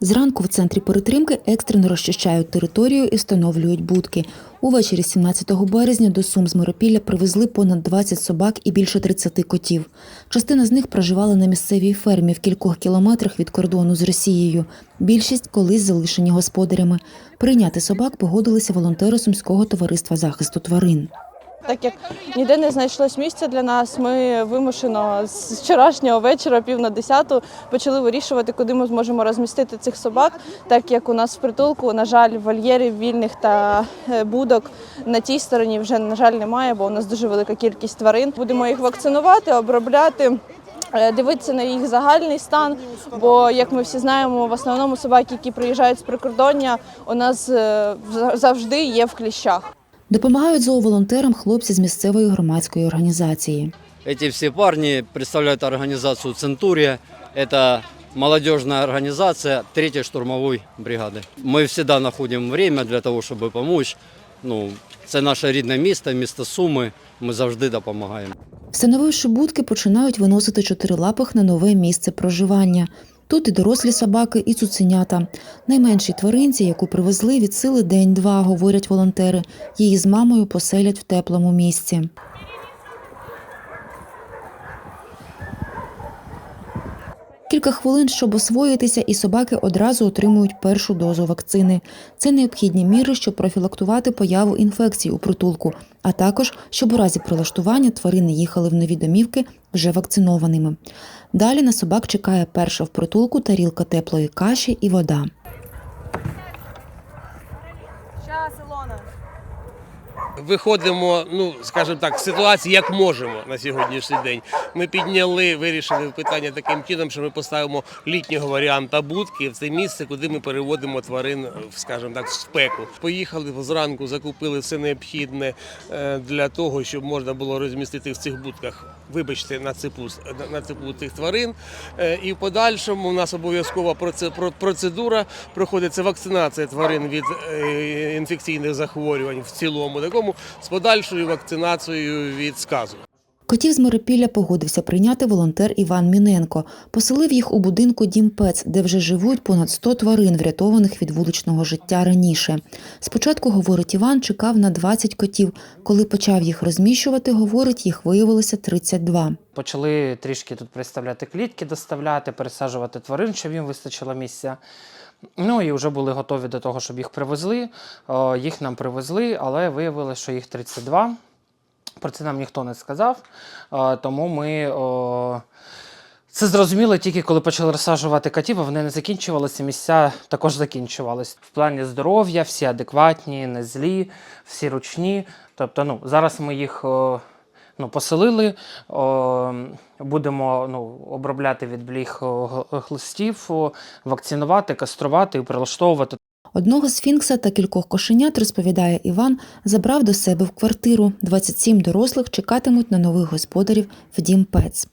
Зранку в центрі перетримки екстрено розчищають територію і встановлюють будки. Увечері 17 березня до Сум з Миропілля привезли понад 20 собак і більше 30 котів. Частина з них проживала на місцевій фермі в кількох кілометрах від кордону з Росією. Більшість колись залишені господарями. Прийняти собак погодилися волонтери Сумського товариства захисту тварин. Так як ніде не знайшлось місця для нас, ми вимушено з вчорашнього вечора, пів на десяту, почали вирішувати, куди ми зможемо розмістити цих собак, так як у нас в притулку, на жаль, вольєрів вільних та е, будок на тій стороні вже, на жаль, немає, бо у нас дуже велика кількість тварин. Будемо їх вакцинувати, обробляти. е, Дивитися на їх загальний стан, бо як ми всі знаємо, в основному собаки, які приїжджають з прикордоння, у нас е, завжди є в кліщах. Допомагають зооволонтерам хлопці з місцевої громадської організації. Эти все парни представляют организацию «Центурия». Это молодежная организация третьей штурмовой бригады. Мы всегда находим время для того, чтобы помочь. Ну, це наше рідне місто, місто Суми. Ми завжди допомагаємо. Встановивши будки, починають виносити чотирилапих на нове місце проживання. Тут і дорослі собаки, і цуценята. Найменшій тваринці, яку привезли від сили день-два, говорять волонтери. Її з мамою поселять в теплому місці. Кілька хвилин, щоб освоїтися, і собаки одразу отримують першу дозу вакцини. Це необхідні міри, щоб профілактувати появу інфекцій у притулку, а також щоб у разі прилаштування тварини їхали в нові домівки вже вакцинованими. Далі на собак чекає перша в притулку тарілка теплої каші і вода. Щас, Ілона. Виходимо, ну скажімо так, з ситуації як можемо на сьогоднішній день. Ми підняли, вирішили питання таким чином, що ми поставимо літнього варіанта будки в це місце, куди ми переводимо тварин, скажімо так, в спеку. Поїхали зранку, закупили все необхідне е, для того, щоб можна було розмістити в цих будках. Вибачте, на цепу на- цепу цих тварин. Е, І в подальшому у нас обов'язкова процедура проходиться вакцинація тварин від е, інфекційних захворювань в цілому, такому з подальшою вакцинацією від сказу. Котів з Миропілля погодився прийняти волонтер Іван Міненко. Поселив їх у будинку Дім Пец, де вже живуть понад 100 тварин, врятованих від вуличного життя раніше. Спочатку, говорить Іван, чекав на 20 котів. Коли почав їх розміщувати, говорить, їх виявилося 32. Почали трішки тут представляти клітки, доставляти, пересаджувати тварин, щоб їм вистачило місця. Ну і вже були готові до того, щоб їх привезли. О, Їх нам привезли, але виявилося, що їх 32. Про це нам ніхто не сказав. О, Тому ми. О, це зрозуміло тільки коли почали розсаджувати котів, а вони не закінчувалися, місця також закінчувалися. В плані здоров'я, всі адекватні, не злі, всі ручні. Тобто, ну, зараз ми їх ну, поселили, о, будемо ну, обробляти від бліг о, хлистів, вакцинувати, каструвати і прилаштовувати. Одного сфінкса та кількох кошенят, розповідає Іван, забрав до себе в квартиру. 27 дорослих чекатимуть на нових господарів в дім Пец.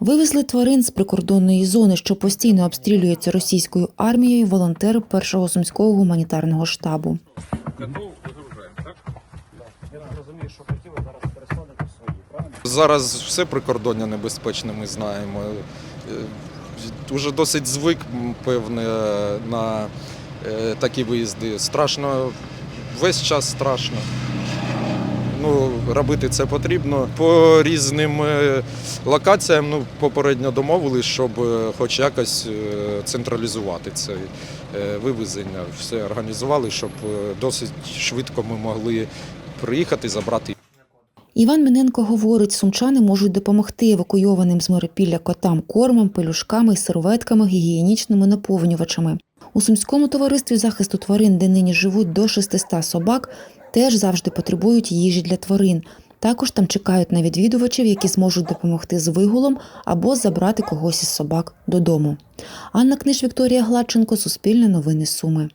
Вивезли тварин з прикордонної зони, що постійно обстрілюється російською армією, волонтери першого сумського гуманітарного штабу. Зараз все прикордоння небезпечне, ми знаємо. Е, Уже досить звик, певне, на е, такі виїзди. Страшно, весь час страшно. Ну, робити це потрібно. По різним е, локаціям ну, попередньо домовились, щоб хоч якось централізувати це вивезення. Все організували, щоб досить швидко ми могли приїхати, забрати Іван Миненко говорить, сумчани можуть допомогти евакуйованим з Миропілля котам кормом, пелюшками, серветками, гігієнічними наповнювачами. У сумському товаристві захисту тварин, де нині живуть до 600 собак, теж завжди потребують їжі для тварин. Також там чекають на відвідувачів, які зможуть допомогти з вигулом або забрати когось із собак додому. Анна Книж, Вікторія Гладченко, Суспільне новини Суми.